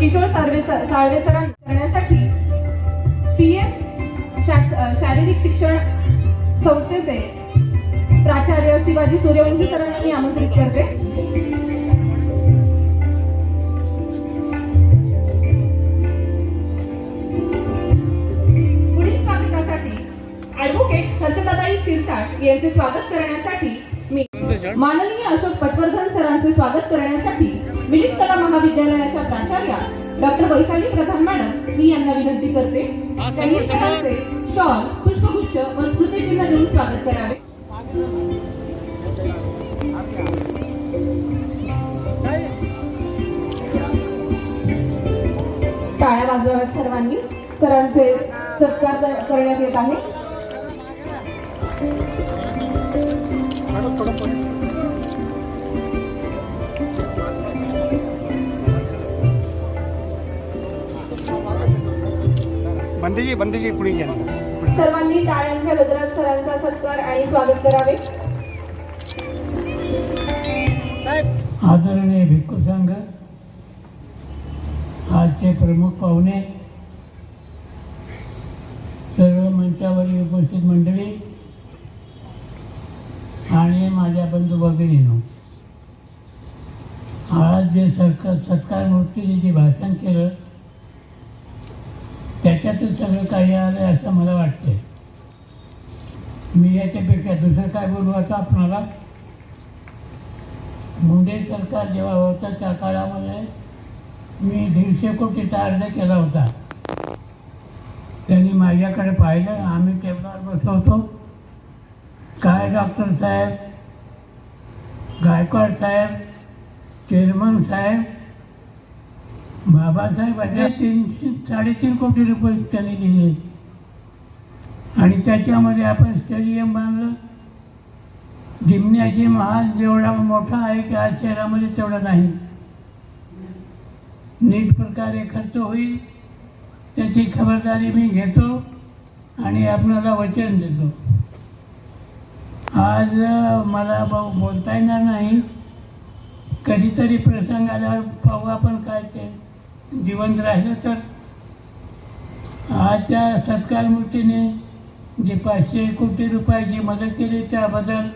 किशोर साळवे करण्यासाठी P S शारीरिक शिक्षण संस्थेचे प्राचार्य शिवाजी सूर्यवंशी सरांना मी आमंत्रित करते. पुढील स्वागतासाठी ऍडव्होकेट शिरसाट यांचे स्वागत करण्यासाठी मी माननीय अशोक पटवर्धन सरांचे स्वागत करण्यासाठी मिलिंद कला महाविद्यालयाच्या प्राचार्या डॉक्टर वैशाली प्रधान मॅडम मी यांना विनंती करते. त्यांनी शॉल पुष्पगुच्छ व स्मृतिचिन्ह देऊन स्वागत करावे. टाळ्या वाजवाव्यात सर्वांनी. सरांचे सत्कार करण्यात येत आहे. बंदीजी बंदीजी पुढे घ्या सर्वांनी टाळ्यांच्या गजरात सरांचा सत्कार आणि स्वागत करावे. आदरणीय भिक्खू संघ आजचे प्रमुख पाहुणे सर्व मंचावरील उपस्थित मंडळी आणि माझ्या बंधू भगिनीनो आज जे सरकार सत्कार मूर्तीने जे भाषण केलं सगळं काही आलं असं मला वाटतंय. मी याच्यापेक्षा दुसरं काय बोलू आता आपणाला? मुंडे सरकार जेव्हा होतं त्या काळामध्ये मी दीडशे कोटीचा अर्ज केला होता. त्यांनी माझ्याकडे पाहिलं आम्ही टेबलावर बसलो होतो. काय डॉक्टर साहेब? गायकवाड साहेब? चेअरमन साहेब? बाबासाहेब तीनशे साडेतीन कोटी रुपये त्यांनी दिले. आणि त्याच्यामध्ये आपण स्टेडियम बांधलं. जिमण्याची महाल जेवढा मोठा आहे की आज शहरामध्ये तेवढा नाही. नीट प्रकारे खर्च होईल त्याची खबरदारी मी घेतो आणि आपणाला वचन देतो. आज मला भाऊ बोलता येणार नाही. कधीतरी प्रसंग आल्यावर पाहू आपण काय ते. जिवंत राहिलं तर आजच्या सत्कार मूर्तीने जी पाचशे कोटी रुपयाची मदत केली त्याबद्दल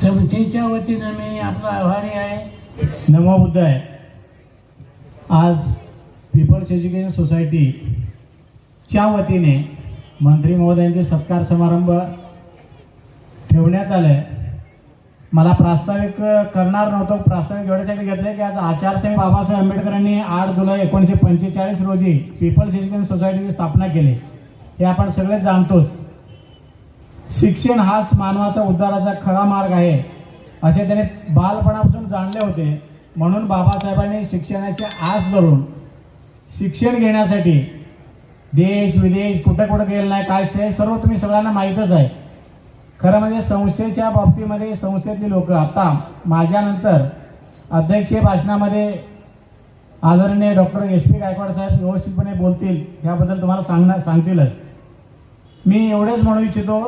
संस्थेच्या वतीनं मी आपला आभारी आहे. नवा मुद्दा आहे. आज पीपल्स एज्युकेशन सोसायटीच्या वतीने मंत्री महोदयांचे सत्कार समारंभ ठेवण्यात आला आहे मला प्रास्ताविक करणार नव्हतं. प्रास्ताविक एवढ्यासाठी घेतलं की आज आचारसाहेब बाबासाहेब आंबेडकरांनी आठ जुलै एकोणीसशे पंचेचाळीस रोजी पीपल्स एज्युकेशन सोसायटीची स्थापना केली. हे आपण सगळे जाणतोच. शिक्षण हाच मानवाचा उद्धाराचा खरा मार्ग आहे असे त्याने बालपणापासून जाणले होते. म्हणून बाबासाहेबांनी शिक्षणाची आस धरून शिक्षण घेण्यासाठी देश विदेश कुठं कुठं गेलं नाही काय सर्व तुम्ही सगळ्यांना माहीतच आहे. खरं म्हणजे संस्थेच्या बाबतीमध्ये संस्थेतली लोक आता माझ्यानंतर अध्यक्षीय भाषणामध्ये आदरणीय डॉक्टर एस पी गायकवाड साहेब व्यवस्थितपणे बोलतील ह्याबद्दल तुम्हाला सांगणार सांगतीलच. मी एवढेच म्हणू इच्छितो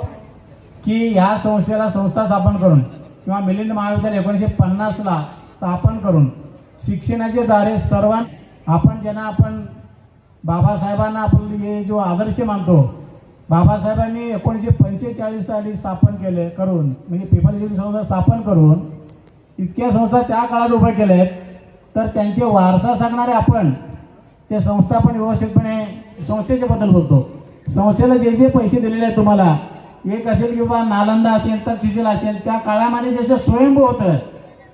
की ह्या संस्थेला संस्था स्थापन करून किंवा मिलिंद महाविद्यालय एकोणीसशे पन्नासला स्थापन करून शिक्षणाचे दारे सर्वां आपण ज्यांना आपण बाबासाहेबांना आपण हे जो आदर्श मानतो बाबासाहेबांनी एकोणीसशे पंचेचाळीस साली स्थापन केले करून म्हणजे पीपल एज्युकेशन संस्था स्थापन करून इतक्या संस्था त्या काळात उभ्या केल्या आहेत तर त्यांचे वारसा सांगणारे आपण ते संस्था पण व्यवस्थितपणे संस्थेच्या बद्दल बोलतो. संस्थेला जे जे पैसे दिलेले आहेत तुम्हाला एक असेल किंवा नालंदा असेल तर चिसेल असेल त्या काळामध्ये जसं स्वयंभू होतं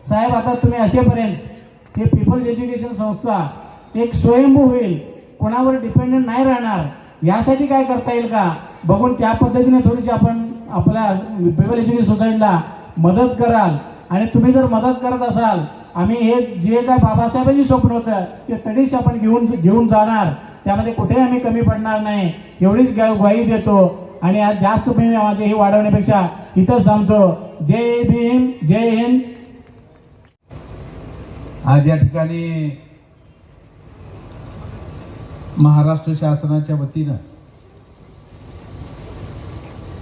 साहेब आता तुम्ही असेपर्यंत हे पीपल्स एज्युकेशन संस्था एक स्वयंभू होईल कोणावर डिपेंडंट नाही राहणार यासाठी काय करता येईल का? बघून त्या पद्धतीने थोडीशी आपण आपल्या पेपर एज्युकेशन सोसायटीला मदत कराल. आणि तुम्ही जर मदत करत असाल आम्ही हे जे काय बाबासाहेबांची स्वप्न होतं ते तरीच आपण घेऊन घेऊन जाणार. त्यामध्ये कुठेही आम्ही कमी पडणार नाही. एवढीच ग्वाही देतो. आणि आज जास्त मी माझे हे वाढवण्यापेक्षा इथंच थांबतो. जय भीम जय हिंद. आज या ठिकाणी महाराष्ट्र शासनाच्या वतीनं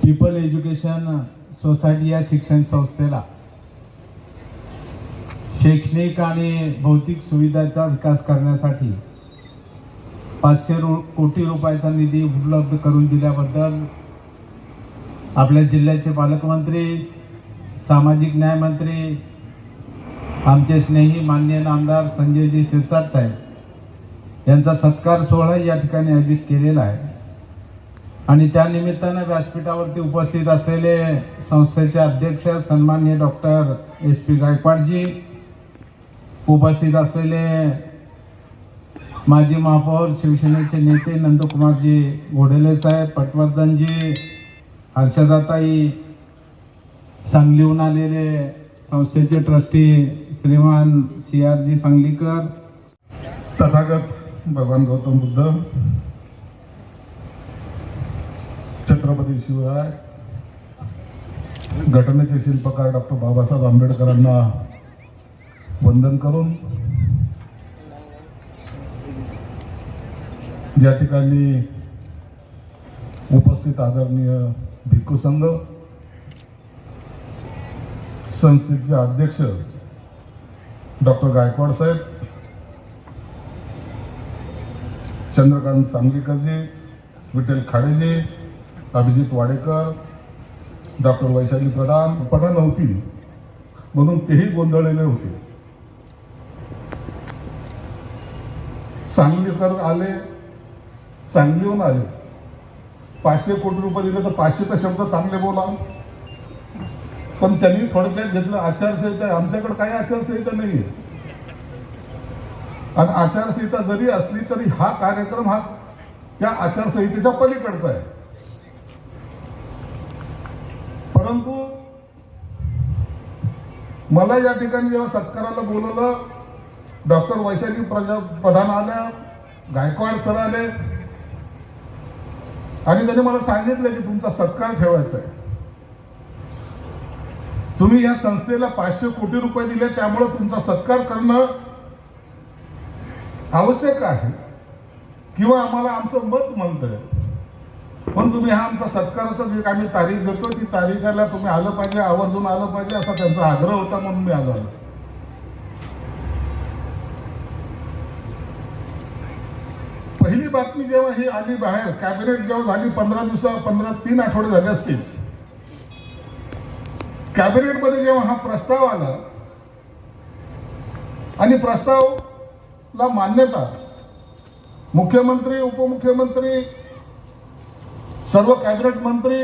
पीपल एज्युकेशन सोसायटी या शिक्षण संस्थेला शैक्षणिक आणि भौतिक सुविधांचा विकास करण्यासाठी पाचशे रु कोटी रुपयाचा निधी उपलब्ध करून दिल्याबद्दल आपल्या जिल्ह्याचे पालकमंत्री सामाजिक न्यायमंत्री आमचे स्नेही मान्य नामदार संजयजी शिरसाट साहेब यांचा सत्कार सोहळा या ठिकाणी आयोजित केलेला आहे. आणि त्या निमित्तानं व्यासपीठावरती उपस्थित असलेले संस्थेचे अध्यक्ष सन्मान्य डॉक्टर एस पी गायकवाडजी उपस्थित असलेले माजी महापौर शिवसेनेचे नेते नंदकुमारजी घोडेले साहेब पटवर्धनजी हर्षदाताई सांगलीहून आलेले संस्थेचे ट्रस्टी श्रीमान C R G Sanglikar. Tathagata भगवान गौतम बुद्ध छत्रपती शिवराय घटनेचे शिल्पकार डॉक्टर बाबासाहेब आंबेडकरांना वंदन करून या ठिकाणी उपस्थित आदरणीय भिक्खू संघ संस्थेचे अध्यक्ष डॉक्टर गायकवाड साहेब चंद्रकांत सांगलीकरजी विठ्ठल खाडेजी अभिजित वाडेकर डॉक्टर वैशाली प्रधान पदा नव्हती. म्हणून तेही गोंधळलेले होते. सांगलीकर आले सांगलीहून आले. पाचशे कोटी रुपये दिले तर पाचशे तर शब्द चांगले बोला. पण त्यांनी थोडक्यात घेतलं आचारसंहिता आमच्याकडे काही आचारसंहिता नाही आहे आणि आचारसंहिता जरी असली तरी हा कार्यक्रम हा त्या आचारसंहितेच्या पलीकडचा आहे. परंतु मला या ठिकाणी जेव्हा सत्काराला बोलवलं डॉक्टर वैशाली प्रजा प्रधान आल्या गायकवाड सर आले आणि त्याने मला सांगितलं की तुमचा सत्कार ठेवायचा आहे. तुम्ही या संस्थेला पाचशे कोटी रुपये दिले त्यामुळे तुमचा सत्कार करणं आवश्यक आहे. किंवा आम्हाला आमचं मत म्हणतंय. पण तुम्ही हा आमचा सत्काराचा जे आम्ही तारीख देतो ती तारीखाला तुम्ही आलं पाहिजे आवर्जून आलं पाहिजे असा त्यांचा आग्रह होता म्हणून मी आज आलो. पहिली बातमी जेव्हा ही आली बाहेर कॅबिनेट जेव्हा झाली पंधरा दिवसा पंधरा तीन आठवडे झाले असतील. कॅबिनेटमध्ये जेव्हा हा प्रस्ताव आला आणि प्रस्ताव ला मान्यता. मुख्यमंत्री उपमुख्यमंत्री सर्व कॅबिनेट मंत्री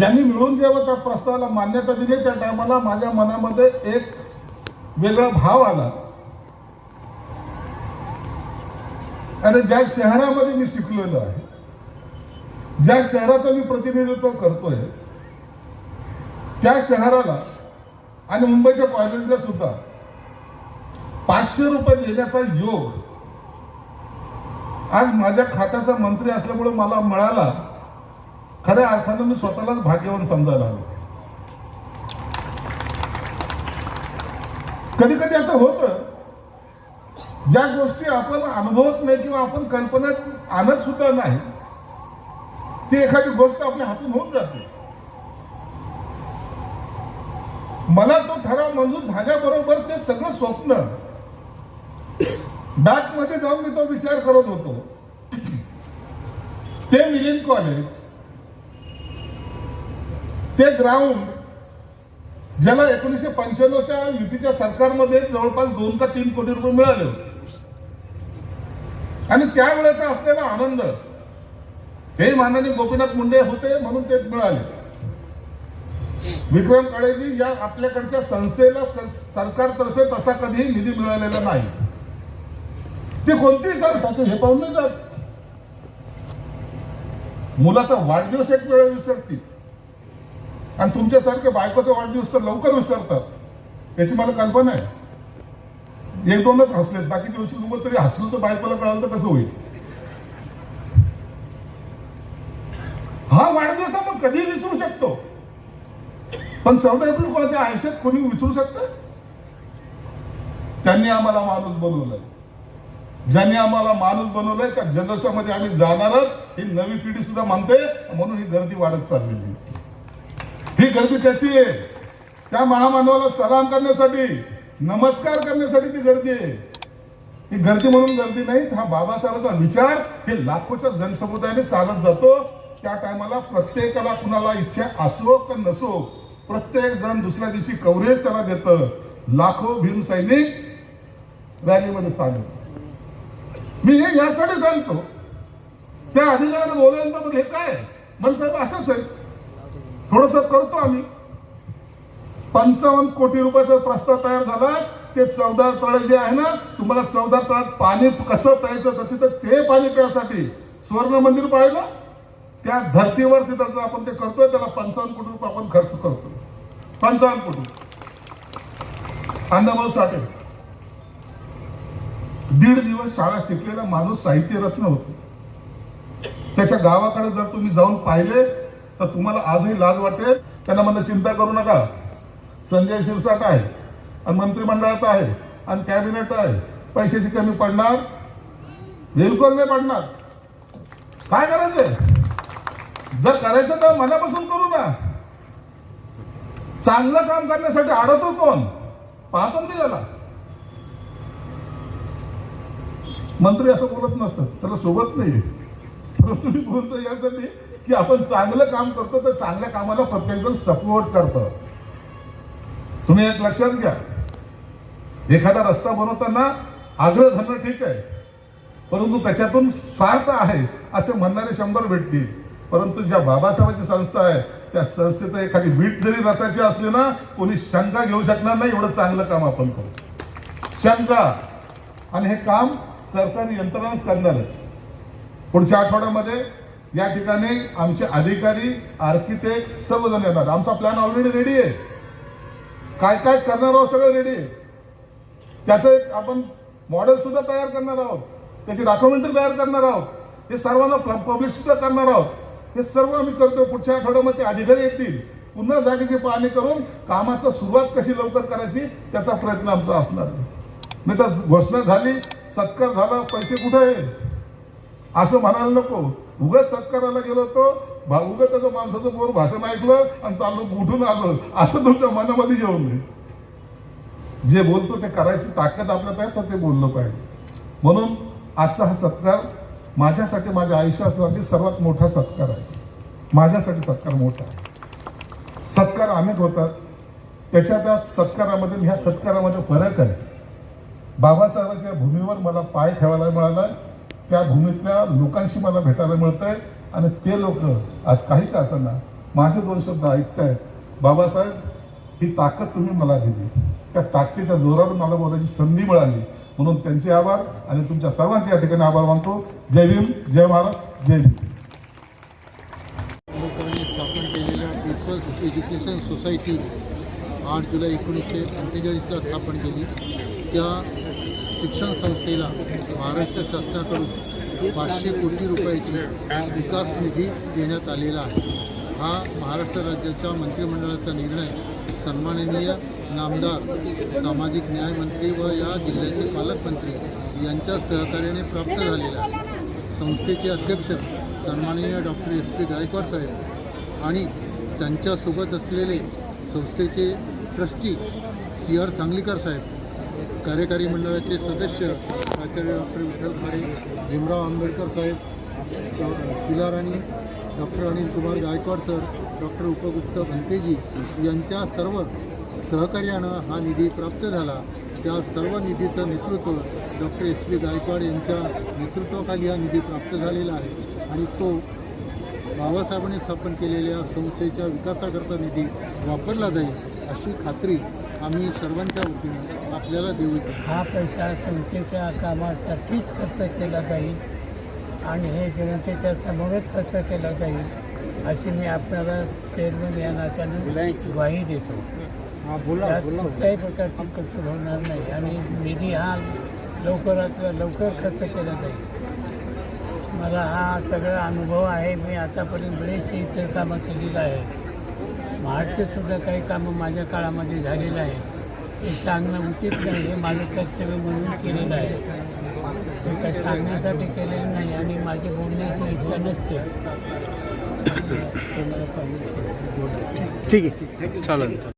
यांनी मिळून जेव्हा त्या प्रस्तावाला मान्यता दिली त्या टायमाला माझ्या मनामध्ये एक वेगळा भाव आला. आणि ज्या शहरामध्ये मी शिकलेलो आहे ज्या शहराचं मी प्रतिनिधित्व करतोय त्या शहराला आणि मुंबईच्या कॉलेजला सुद्धा पाचशे रुपये देण्याचा योग. आज माझ्या खात्याचा मंत्री असल्यामुळे मला मिळाला. खऱ्या अर्थानं मी स्वतःलाच भाग्यवान समजायला हवं. कधी कधी असं होतं ज्या गोष्टी आपण अनुभवत नाही किंवा आपण कल्पनेत आणत सुद्धा नाही ती एखादी गोष्ट आपल्या हातून होऊन जाते. मला तो ठराव मंजूर झाल्याबरोबर ते सगळं स्वप्न डाकमध्ये जाऊन मी तो विचार करत होतो. ते मिलिंद कॉलेज ते ग्राउंड ज्याला एकोणीसशे पंच्याण्णवच्या युतीच्या सरकारमध्ये जवळपास दोन का तीन कोटी रुपये मिळाले होते. आणि त्यावेळेचा असलेला आनंद हे माननीय गोपीनाथ मुंडे होते म्हणून ते मिळाले. विक्रम काळेजी या आपल्याकडच्या संस्थेला सरकारतर्फे तसा कधीही निधी मिळालेला नाही. ते कोणतीही संस्थाचे हे पाहून नाही जात. मुलाचा वाढदिवस एक वेळ विसरतील. आणि तुमच्यासारखे बायकोचा वाढदिवस तर लवकर विसरतात. याची मला कल्पना आहे. एक दोनच हसलेत बाकीच्या दिवशी तुम्हाला तरी हसलो तर बायकोला कळालं तर कसं होईल? हा वाढदिवस आपण कधी विसरू शकतो. पण चौदा एप्रिल कोणाच्या आयुष्यात कोणी विसरू शकतं? त्यांनी आम्हाला माणूस बनवलंय. ज्यांनी आम्हाला माणूस बनवलंय त्या जल्लोषामध्ये आम्ही जाणारच. ही नवी पिढी सुद्धा मानते म्हणून ही गर्दी वाढत चाललेली. ही गर्दी त्याची आहे? त्या महामानवाला सलाम करण्यासाठी नमस्कार करण्यासाठी ती गर्दी आहे. ही गर्दी म्हणून गर्दी नाही हा बाबासाहेबांचा विचार हे लाखोच्या जनसमुदायाने चालत जातो. त्या टायमाला प्रत्येकाला कुणाला इच्छा असो का नसो प्रत्येक जण दुसऱ्या दिवशी कव्हरेज त्याला देतं. लाखो भीम सैनिक रॅलीमध्ये सांगत मी हे यासाठी सांगतो. त्या अधिकाऱ्याने बोलायला तर हे काय? मन साहेब असंच आहे. थोडस करतो आम्ही. पंचावन्न कोटी रुपयाचा प्रस्ताव तयार झाला. ते चौदा तळे जे आहे ना तुम्हाला चौदा तळ्यात पाणी कसं प्यायचं तर तिथं ते पाणी प्यायसाठी सुवर्ण मंदिर पाहिलं. त्या धर्तीवर तिथं आपण ते करतोय त्याला पंचावन्न कोटी रुपये आपण खर्च करतो पंचावन्न कोटी. अण्णाभाऊ साठे. दीड दिवस शाळा शिकलेला माणूस साहित्य रत्न होतो. त्याच्या गावाकडे जर तुम्ही जाऊन पाहिले तर तुम्हाला आजही लाज वाटेल. त्यांना म्हणलं चिंता करू नका. संजय शिरसाट आहे आणि मंत्रिमंडळात आहे आणि कॅबिनेट आहे. पैशाची कमी पडणार. बिलकुल नाही पडणार. काय करायचंय जर करायचं तर मनापासून करू ना. चांगलं काम करण्यासाठी अडवतो कोण? पाहतो मी त्याला. मंत्री असं बोलत नसतं त्याला सोबत नाही परंतु मी बोलतो यासाठी की आपण चांगलं काम करतो तर चांगल्या कामाला प्रत्येक जण सपोर्ट करतं. तुम्ही एक लक्षात घ्या. एखादा रस्ता बनवताना आग्रह धरणं ठीक आहे. परंतु त्याच्यातून स्वार्थ आहे असे म्हणणारे शंभर भेटतील परंतु ज्या बाबासाहेबांची संस्था आहे त्या संस्थेचं एखादी वीट जरी रचायची असली ना कोणी शंका घेऊ शकणार नाही एवढं चांगलं काम आपण करू. शंका. आणि हे काम सरकारी यंत्रणाच करणार आहे पुढच्या आठवड्यामध्ये या ठिकाणी आमचे अधिकारी आर्किटेक्ट सर्वजण येणार आमचा प्लॅन ऑलरेडी रेडी आहे. काय काय करणार आहोत सगळं रेडी आहे? त्याचं एक आपण मॉडेल सुद्धा तयार करणार आहोत. त्याची डॉक्युमेंटरी तयार करणार आहोत. हे सर्वांना पब्लिश सुद्धा करणार आहोत. हे सर्व आम्ही करतो पुढच्या आठवड्यामध्ये अधिकारी येतील. पुन्हा जागेची पाहणी करून कामाचा सुरुवात कशी लवकर करायची त्याचा प्रयत्न आमचा असणार आहे. नाही तर घोषणा झाली सत्कार झाला पैसे कुठे आहे असं म्हणायला नको. उगाच सत्काराला गेलो होतो भा- त्याचं माणसाचं बोर भाषण ऐकलं आणि चाललो उठून आलो. असं तुमच्या मनामध्ये जेवण नये जे बोलतो ते करायची ताकद आपल्यात आहे तर ते बोललं पाहिजे. म्हणून आजचा हा सत्कार माझ्यासाठी माझ्या आयुष्यासाठी सर्वात मोठा सत्कार आहे. माझ्यासाठी सत्कार मोठा आहे. सत्कार अनेक होतात. त्याच्या त्या सत्कारामध्ये ह्या सत्कारामध्ये फरक आहे. बाबासाहेबांच्या भूमीवर मला पाय ठेवायला मिळाला. त्या भूमीतल्या लोकांशी मला भेटायला मिळतंय. आणि ते लोक आज काही का असताना माझे दोन शब्द ऐकताय बाबासाहेब ही ताकद तुम्ही मला दिली. त्या ताकदीच्या जोरावर मला बोलायची संधी मिळाली. म्हणून त्यांचे आभार आणि तुमच्या सर्वांचे या ठिकाणी आभार मानतो. जय भीम जय महाराज जय भीम. स्थापन केलेल्या पीपल्स एज्युकेशन सोसायटी आठ जुलै एकोणीसशे पंचेचाळीसला स्थापन केली. त्या शिक्षण संस्थेला महाराष्ट्र शासनाकडून पाचशे कोटी रुपयाची विकास निधी देण्यात आलेला आहे. हा महाराष्ट्र राज्याच्या मंत्रिमंडळाचा निर्णय सन्माननीय नामदार सामाजिक न्याय मंत्री व या जिल्ह्याचे पालकमंत्री यांच्या सहकार्याने प्राप्त झालेला आहे. संस्थेचे अध्यक्ष सन्माननीय डॉक्टर एस पी गायकवाड साहेब आणि त्यांच्यासोबत असलेले संस्थेचे ट्रस्टी सी आर सांगलीकर साहेब कार्यकारी मंडळाचे सदस्य प्राचार्य डॉक्टर विठ्ठल खाडे भीमराव आंबेडकर साहेब डॉ Sheela Rani doctor Anil Kumar Gaikwad sir doctor Upagupta भंतेजी यांच्या सर्व सहकार्यानं हा निधी प्राप्त झाला. त्या सर्व निधीचं नेतृत्व डॉक्टर एस व्ही गायकवाड यांच्या नेतृत्वाखाली हा निधी प्राप्त झालेला आहे आणि तो बाबासाहेबांनी स्थापन केलेल्या संस्थेच्या विकासाकरता निधी वापरला जाईल अशी खात्री आम्ही सर्वांच्या वतीने आपल्याला देऊ इच्छितो हा पैसा संस्थेच्या कामासाठीच खर्च केला जाईल आणि हे जनतेच्या समोरच खर्च केला जाईल अशी मी आपल्याला चेअरमन या नात्यानं ग्वाही देतो. कुठल्याही प्रकारची खर्च होणार नाही आणि निधी हा लवकरात लवकर खर्च केला जाईल. मला हा सगळा अनुभव आहे. मी आतापर्यंत बरेचसे इतर कामं केलेलं आहे महाडचे सुद्धा काही कामं माझ्या काळामध्ये झालेलं आहे. हे सांगणं उचित नाही हे माझं कर्तव्य म्हणून केलेलं आहे. ते काय सांगण्यासाठी केलेलं नाही आणि माझी बोलण्याची इच्छा नसते. ठीक आहे. चालेल.